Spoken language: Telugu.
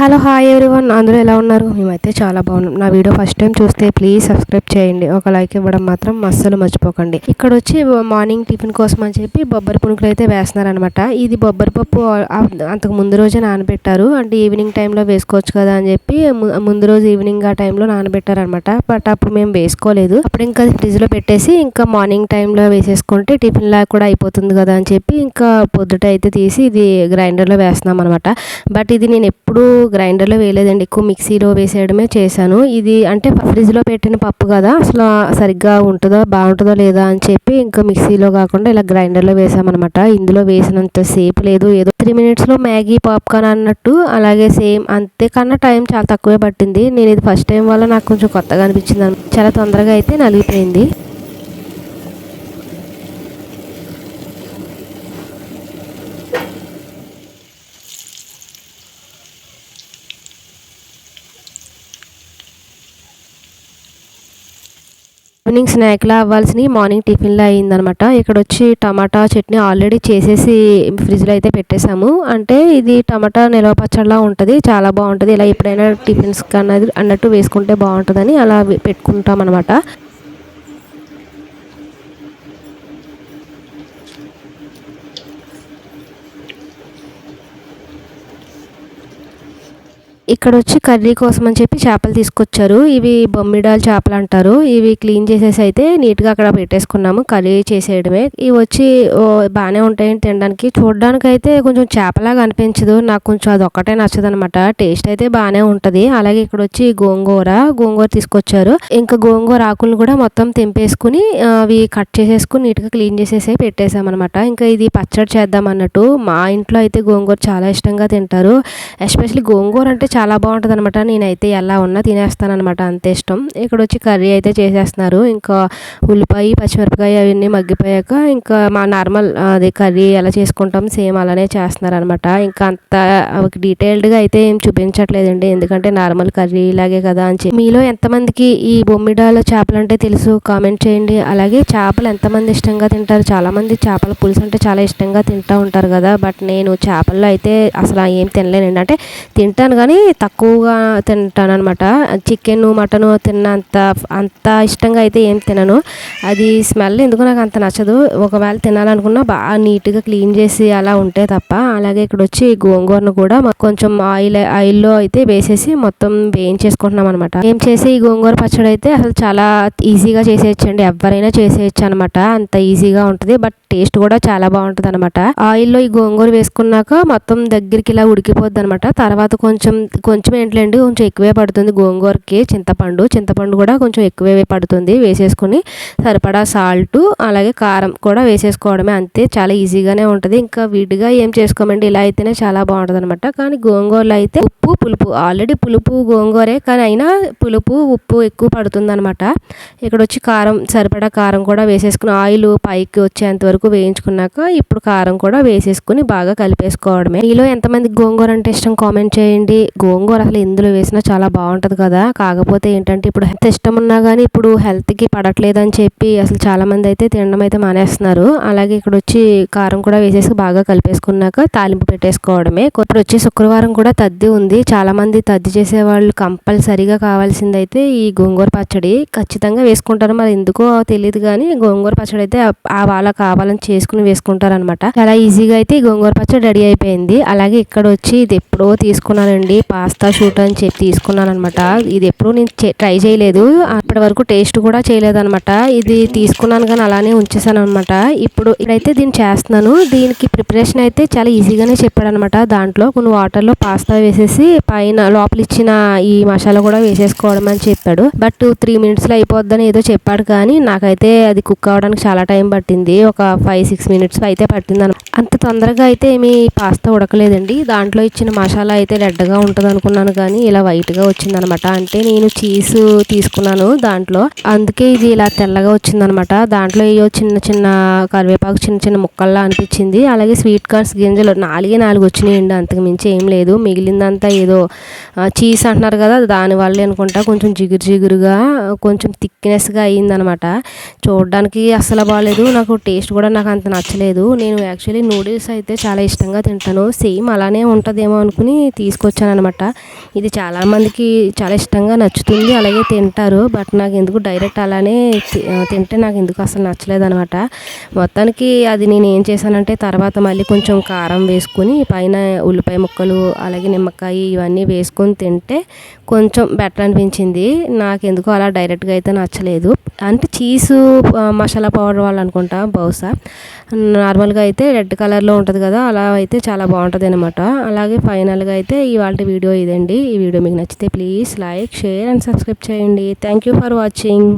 Hello hi everyone. అందరూ ఎలా ఉన్నారు? మేమైతే చాలా బాగున్నాం. నా వీడియో ఫస్ట్ టైం చూస్తే ప్లీజ్ సబ్స్క్రైబ్ చేయండి. ఒక లైక్ ఇవ్వడం మాత్రం అస్సలు మర్చిపోకండి. ఇక్కడ వచ్చి మార్నింగ్ టిఫిన్ కోసం అని చెప్పి బొబ్బరి పునుకులు అయితే వేస్తున్నారనమాట ఇది బొబ్బరి పప్పు అంతకు ముందు రోజే నానబెట్టారు. అంటే ఈవినింగ్ టైంలో వేసుకోవచ్చు కదా అని చెప్పి ము- ముందు రోజు ఈవినింగ్ ఆ టైంలో నానబెట్టారనమాట బట్ అప్పుడు మేము వేసుకోలేదు. అప్పుడు ఇంకా ఫ్రిడ్జ్లో పెట్టేసి ఇంకా మార్నింగ్ టైంలో వేసేసుకుంటే టిఫిన్ లా కూడా అయిపోతుంది కదా అని చెప్పి ఇంకా పొద్దుట అయితే తీసి ఇది గ్రైండర్లో వేస్తున్నాం అనమాట బట్ ఇది నేను ఎప్పుడు గ్రైండర్లో వేయలేదండి. ఎక్కువ మిక్సీలో వేసేయడమే చేశాను. ఇది అంటే ఫ్రిడ్జ్లో పెట్టిన పప్పు కదా అసలు సరిగ్గా ఉంటుందో బాగుంటుందో లేదా అని చెప్పి ఇంకా మిక్సీలో కాకుండా ఇలా గ్రైండర్లో వేసామన్నమాట. ఇందులో వేసినంత సేపు లేదు. ఏదో త్రీ మినిట్స్లో మ్యాగీ పాప్కార్న్ అన్నట్టు అలాగే సేమ్ అంతేకన్నా టైం చాలా తక్కువే పట్టింది. నేను ఇది ఫస్ట్ టైం వల్ల నాకు కొంచెం కొత్తగా అనిపించింది చాలా తొందరగా అయితే నలిగిపోయింది. ఈవినింగ్ స్నాక్లా అవ్వాల్సినవి మార్నింగ్ టిఫిన్లో అయిందనమాట. ఇక్కడ వచ్చి టమాటా చట్నీ ఆల్రెడీ చేసేసి ఫ్రిడ్జ్లో అయితే పెట్టేశాము. అంటే ఇది టమాటా నిలవ పచ్చడిలా ఉంటుంది చాలా బాగుంటుంది. ఇలా ఎప్పుడైనా టిఫిన్స్ అన్నది అన్నట్టు వేసుకుంటే బాగుంటుందని అలా పెట్టుకుంటాం అనమాట ఇక్కడ వచ్చి కర్రీ కోసం అని చెప్పి చేపలు తీసుకొచ్చారు. ఇవి బొమ్మిడాల్ చేపలు అంటారు. ఇవి క్లీన్ చేసేసి అయితే నీట్గా అక్కడ పెట్టేసుకున్నాము. కర్రీ చేసేయడమే. ఇవి వచ్చి బాగానే ఉంటాయని తినడానికి. చూడడానికి అయితే కొంచెం చేపలాగా అనిపించదు. నాకు కొంచెం అది ఒక్కటే నచ్చదు అనమాట టేస్ట్ అయితే బాగానే ఉంటుంది. అలాగే ఇక్కడ వచ్చి గోంగూర గోంగూర తీసుకొచ్చారు. ఇంకా గోంగూర ఆకులను కూడా మొత్తం తెంపేసుకుని అవి కట్ చేసేసుకుని నీట్గా క్లీన్ చేసేసి పెట్టేసామన్నమాట ఇంకా ఇది పచ్చడి చేద్దాం అన్నట్టు మా ఇంట్లో అయితే గోంగూర చాలా ఇష్టంగా తింటారు. ఎస్పెషల్లీ గోంగూర అంటే చాలా బాగుంటుంది అనమాట నేనైతే ఎలా ఉన్నా తినేస్తానమాట అంతే అంత ఇష్టం. ఇక్కడ వచ్చి కర్రీ అయితే చేసేస్తున్నారు. ఇంకా ఉల్లిపాయ పచ్చిమిరపకాయ అవన్నీ మగ్గిపోయాక ఇంకా మా నార్మల్ అది కర్రీ ఎలా చేసుకుంటాం సేమ్ అలానే చేస్తున్నారు అనమాట ఇంకా అంత డీటెయిల్డ్గా అయితే ఏం చూపించట్లేదండి. ఎందుకంటే నార్మల్ కర్రీ ఇలాగే కదా అని చెప్పి. మీలో ఎంతమందికి ఈ బొమ్మిడాల చేపలు అంటే తెలుసు? కామెంట్ చేయండి. అలాగే చేపలు ఎంతమంది ఇష్టంగా తింటారు? చాలామంది చేపల పులుసు అంటే చాలా ఇష్టంగా తింటూ ఉంటారు కదా. బట్ నేను చేపల్లో అయితే అసలు ఏం తినలేనండి. అంటే తింటాను కానీ తక్కువగా తింటాను అనమాట చికెన్ మటన్ తిన్నంత అంత ఇష్టంగా అయితే ఏం తినను. అది స్మెల్ ఎందుకు నాకు అంత నచ్చదు. ఒకవేళ తినాలనుకున్నా బాగా నీట్గా క్లీన్ చేసి అలా ఉంటే తప్ప. అలాగే ఇక్కడ వచ్చి గోంగూరను కూడా కొంచెం ఆయిల్ ఆయిల్లో అయితే వేసేసి మొత్తం వేయించేసుకుంటున్నాం అనమాట ఏం చేసి ఈ గోంగూర పచ్చడి అయితే అసలు చాలా ఈజీగా చేసేయచ్చండి. ఎవరైనా చేసేయచ్చు అనమాట అంత ఈజీగా ఉంటుంది. బట్ టేస్ట్ కూడా చాలా బాగుంటుంది అనమాట ఆయిల్లో ఈ గోంగూర వేసుకున్నాక మొత్తం దగ్గరికి ఇలా ఉడికిపోద్ది అనమాట తర్వాత కొంచెం కొంచెం ఏంటండి కొంచెం ఎక్కువే పడుతుంది గోంగూరకి. చింతపండు చింతపండు కూడా కొంచెం ఎక్కువే పడుతుంది వేసేసుకుని సరిపడా సాల్ట్ అలాగే కారం కూడా వేసేసుకోవడమే అంతే. చాలా ఈజీగానే ఉంటుంది. ఇంకా విడిగా ఏం చేసుకోమండి ఇలా అయితేనే చాలా బాగుంటుంది అనమాట కానీ గోంగూరలో అయితే ఉప్పు పులుపు ఆల్రెడీ పులుపు గోంగూరే కానీ అయినా పులుపు ఉప్పు ఎక్కువ పడుతుంది అనమాట ఇక్కడ వచ్చి కారం సరిపడా కారం కూడా వేసేసుకుని ఆయిల్ పైకి వచ్చేంత వరకు వేయించుకున్నాక ఇప్పుడు కారం కూడా వేసేసుకుని బాగా కలిపేసుకోవడమే. మీలో ఎంతమంది గోంగూర అంటే ఇష్టం? కామెంట్ చేయండి. గోంగూర అసలు ఎందులో వేసినా చాలా బాగుంటుంది కదా. కాకపోతే ఏంటంటే ఇప్పుడు హెల్త్ ఇష్టం ఉన్నా కానీ ఇప్పుడు హెల్త్కి పడట్లేదని చెప్పి అసలు చాలామంది అయితే తినడం అయితే మానేస్తున్నారు. అలాగే ఇక్కడ వచ్చి కారం కూడా వేసేసి బాగా కలిపేసుకున్నాక తాలింపు పెట్టేసుకోవడమే. ఇప్పుడు వచ్చి శుక్రవారం కూడా తద్ది ఉంది. చాలామంది తద్ది చేసే వాళ్ళు కంపల్సరీగా కావాల్సింది అయితే ఈ గోంగూర పచ్చడి. ఖచ్చితంగా వేసుకుంటారు. మరి ఎందుకో తెలియదు కానీ గోంగూర పచ్చడి అయితే ఆ- ఆ వాళ్ళ కావాలని చేసుకుని వేసుకుంటారు అనమాట చాలా ఈజీగా అయితే ఈ గోంగూర పచ్చడి రెడీ అయిపోయింది. అలాగే ఇక్కడ వచ్చి ఇది ఎప్పుడో తీసుకున్నానండి. పాస్తా షూట్ అని చెప్పి తీసుకున్నాను అనమాట ఇది ఎప్పుడూ నేను ట్రై చేయలేదు. అప్పటి వరకు టేస్ట్ కూడా చేయలేదనమాట ఇది తీసుకున్నాను కానీ అలానే ఉంచేసాను అనమాట ఇప్పుడు ఇప్పుడైతే దీన్ని చేస్తున్నాను. దీనికి ప్రిపరేషన్ అయితే చాలా ఈజీగానే చెప్పాడు అనమాట దాంట్లో కొన్ని వాటర్లో పాస్తా వేసేసి పైన లోపల ఇచ్చిన ఈ మసాలా కూడా వేసేసుకోవడం అని చెప్పాడు. బట్ త్రీ మినిట్స్లో అయిపోద్దని ఏదో చెప్పాడు కానీ నాకైతే అది కుక్ అవ్వడానికి చాలా టైం పట్టింది. ఒక ఫైవ్ సిక్స్ మినిట్స్ అయితే పట్టింది అంత తొందరగా అయితే ఏమి పాస్తా ఉడకలేదండి. దాంట్లో ఇచ్చిన మసాలా అయితే రెడ్గా ఉంటుంది. అనుకున్నాను కానీ ఇలా వైట్గా వచ్చిందనమాట. అంటే నేను చీజ్ తీసుకున్నాను దాంట్లో. అందుకే ఇది ఇలా తెల్లగా వచ్చిందనమాట. దాంట్లో ఏయో చిన్న చిన్న కరివేపాకు చిన్న చిన్న ముక్కల్లా అనిపించింది. అలాగే స్వీట్ కార్న్స్ గింజలు నాలుగే నాలుగు వచ్చినాయండి. అంతకు మించి ఏం లేదు. మిగిలిందంతా ఏదో చీజ్ అంటున్నారు కదా దానివల్ల అనుకుంటా. కొంచెం జిగురు జిగురుగా కొంచెం థిక్నెస్గా అయ్యిందనమాట. చూడడానికి అస్సలు బాగాలేదు నాకు టేస్ట్ కూడా నాకు అంత నచ్చలేదు. నేను యాక్చువల్లీ నూడిల్స్ అయితే చాలా ఇష్టంగా తింటాను. సేమ్ అలానే ఉంటుందేమో అనుకుని తీసుకొచ్చాను అనమాట అనమాట. ఇది చాలామందికి చాలా ఇష్టంగా నచ్చుతుంది. అలాగే తింటారు. బట్ నాకు ఎందుకు డైరెక్ట్ అలానే తింటే నాకు ఎందుకు అసలు నచ్చలేదు అనమాట. మొత్తానికి అది నేను ఏం చేశానంటే తర్వాత మళ్ళీ కొంచెం కారం వేసుకుని పైన ఉల్లిపాయ ముక్కలు అలాగే నిమ్మకాయ ఇవన్నీ వేసుకొని తింటే కొంచెం బెటర్ అనిపించింది. నాకు ఎందుకో అలా డైరెక్ట్గా అయితే నచ్చలేదు. అంటే చీసు మసాలా పౌడర్ వాళ్ళు అనుకుంటా బహుశా. నార్మల్గా అయితే రెడ్ కలర్లో ఉంటుంది కదా అలా అయితే చాలా బాగుంటుంది అనమాట. అలాగే ఫైనల్గా అయితే ఇవాళ వీడియో వీడియో ఇదండి. ఈ వీడియో మీకు నచ్చితే please like share and subscribe చేయండి. Thank you for watching